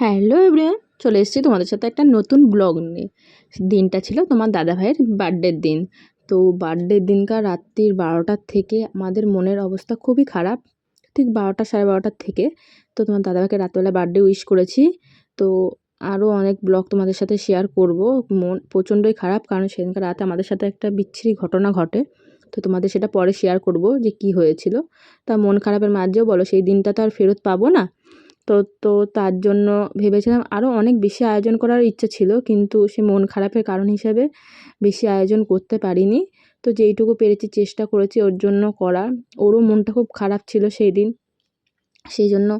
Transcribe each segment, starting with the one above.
Hello everyone চলে এসেছি তোমাদের সাথে একটা নতুন ব্লগ নিয়ে। দিনটা ছিল তোমার দাদা ভাইয়ের বার্থডের দিন। তো বার্থডের দিনকার রাত্রির বারোটার থেকে আমাদের মনের অবস্থা খুবই খারাপ। ঠিক বারোটা সাড়ে বারোটার থেকে তো তোমার দাদাভাইকে রাত্রেবেলা বার্থডে উইশ করেছি। তো আরও অনেক ব্লগ তোমাদের সাথে শেয়ার করব। মন প্রচণ্ডই খারাপ কারণ সেদিনকার রাতে আমাদের সাথে একটা বিচ্ছিরি ঘটনা ঘটে। তো তোমাদের সেটা পরে শেয়ার করব যে কি হয়েছিল। তা মন খারাপের মাঝেও বলো, সেই দিনটা তো আর ফেরত পাবো না। তো তো তার জন্য ভেবেছিলাম আরও অনেক বেশি আয়োজন করার ইচ্ছা ছিল, কিন্তু সে মন খারাপের কারণ হিসাবে বেশি আয়োজন করতে পারিনি। তো যেইটুকু পেরেছি চেষ্টা করেছি ওর জন্য করা ওরও মনটা খুব খারাপ ছিল সেই দিন সেই জন্য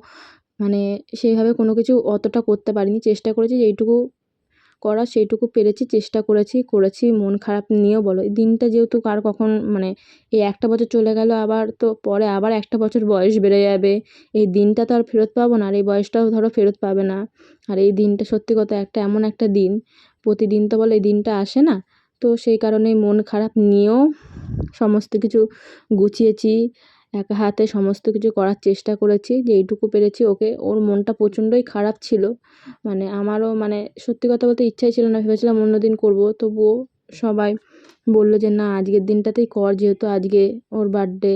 মানে সেইভাবে কোনো কিছু অতটা করতে পারিনি। চেষ্টা করেছি যেইটুকু করা সেইটুকু পেরেছি, চেষ্টা করেছি করেছি, মন খারাপ নিয়েও বলো। এই দিনটা যেহেতু কার কখন মানে এই একটা বছর চলে গেল, আবার তো পরে আবার একটা বছর বয়স বেড়ে যাবে। এই দিনটা তো আর ফেরত পাবো না, আর এই বয়সটাও ধরো ফেরত পাবে না। আর এই দিনটা সত্যি কথা একটা এমন একটা দিন, প্রতিদিন তো বলো এই দিনটা আসে না। তো সেই কারণেই মন খারাপ নিয়েও সমস্ত কিছু গুছিয়েছি একা হাতে সমস্ত কিছু করার চেষ্টা করেছি যেইটুকু পেরেছি ওকে। ওর মনটা প্রচণ্ডই খারাপ ছিল। মানে আমারও মানে সত্যি কথা বলতে ইচ্ছাই ছিল না, ভেবেছিলাম অন্য দিন করব। তবুও সবাই বলল যে, না, আজকের দিনটাতেই কর, যেহেতু আজকে ওর বার্থডে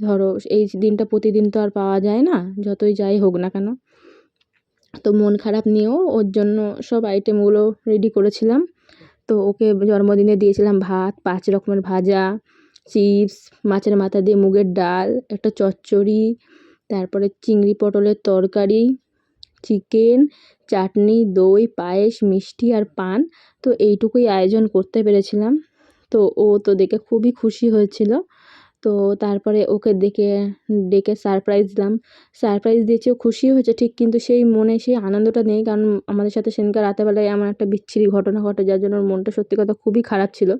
ধরো, এই দিনটা প্রতিদিন তো আর পাওয়া যায় না, যতই যাই হোক না কেন। তো মন খারাপ নিয়েও ওর জন্য সব আইটেমগুলো রেডি করেছিলাম। তো ওকে জন্মদিনে দিয়েছিলাম ভাত, পাঁচ রকমের ভাজা চিপস, মাছের মাথা দিয়ে মুগের ডাল, একটা চচ্চড়ি, তারপরে চিংড়ি পটলের তরকারি, চিকেন, চাটনি, দই, পায়েস, মিষ্টি আর পান। তো এইটুকুই আয়োজন করতে পেরেছিলাম। তো ও তো দেখে খুবই খুশি হয়েছিল। তো তারপরে ওকে দেখে, ডেকে সারপ্রাইজ দিলাম। সারপ্রাইজ দিয়েছি খুশি হয়েছে ঠিক, কিন্তু সেই মনে সেই আনন্দটা নেই, কারণ আমাদের সাথে সেদিনকার রাতেরবেলায় এমন একটা বিচ্ছিরি ঘটনা ঘটে, যার জন্য ওর মনটা সত্যি কথা খুবই খারাপ ছিল।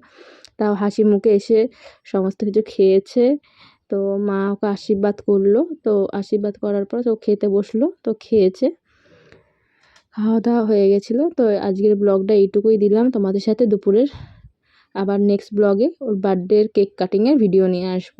তাও হাসি মুখে এসে সমস্ত কিছু খেয়েছে। তো মা ওকে আশীর্বাদ করল। তো আশীর্বাদ করার পর তো খেতে বসল, তো খেয়েছে। খাওয়া দাওয়া হয়ে গেছিল। তো আজকের ব্লগটা এইটুকুই দিলাম তোমাদের সাথে দুপুরের। আবার নেক্সট ব্লগে ওর বার্থডের কেক কাটিংয়ের ভিডিও নিয়ে আসব।